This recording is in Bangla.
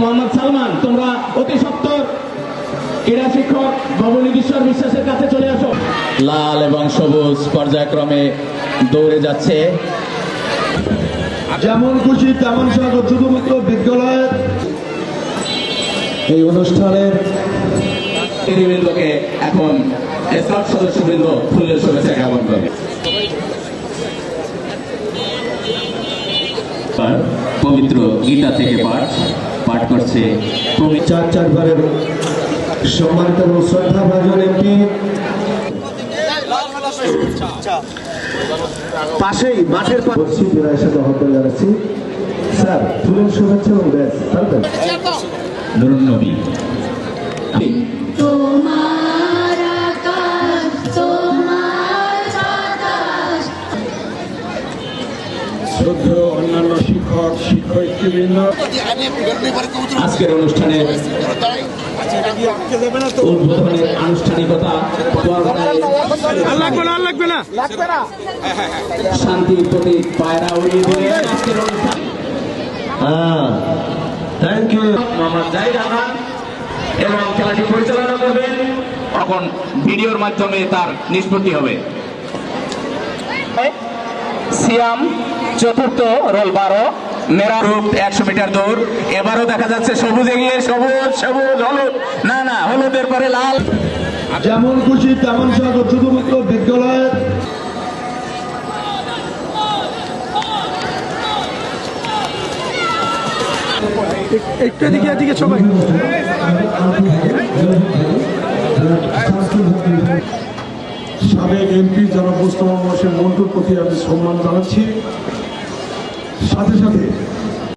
মোহাম্মদ সালমান তোমরা অতি সত্তর ক্রীড়া শিক্ষক ভবনীশ্বর বিশ্বাসের কাছে চলে আসো। লাল এবং সবুজ পর্যায়ক্রমে দৌড়ে যাচ্ছে। যেমন খুশি তেমন স্বাগত। শুধুমাত্র বিদ্যালয়ের এই অনুষ্ঠানের নেতৃবৃন্দকে এখন স্টাফ সদস্যবৃন্দ ফুলের শুভেচ্ছা জ্ঞাপন করবে। পবিত্র গীতা থেকে পাঠ। প্রবীণ চার চারবারের সম্মানিত এবং শ্রদ্ধা ভাজন এমপি। পাশেই মাঠের পাশে বিনয়ের সাথে আহ্বান জানাচ্ছি। স্যার ফুলের শুভেচ্ছা এবং ব্যাস পারবেন নুরুন নবী। তোমার আকাশ তোমার বাতাস শ্রদ্ধেয় অন্যান্য শিক্ষক শিক্ষয়িত্রীবৃন্দ আজকের অনুষ্ঠানে উদ্বোধনের আনুষ্ঠানিকতা প্রতীক পায়রা উড়িয়ে দিলেন আজকের অনুষ্ঠানে। থ্যাংক ইউ মোহাম্মদ জাহিদ এবং খেলাটি পরিচালনা করবেন। তখন ভিডিওর মাধ্যমে তার নিষ্পত্তি হবে। সিয়াম চতুর্থ রোল বারো মেরা রূপ একশো মিটার দৌড়। এবারও দেখা যাচ্ছে সবুজ এগিয়ে সবুজ সবুজ হলুদ। না না হলুদের পরে লাল। যেমন খুশি তেমন স্বাগত। শুধুমাত্র বিদ্যালয়ের একটু এদিকে এদিকে সবাই। সাবেক এমপি যারা মোস্তফা মোর্শেদ মন্টুর প্রতি আমি সম্মান জানাচ্ছি। সাথে সাথে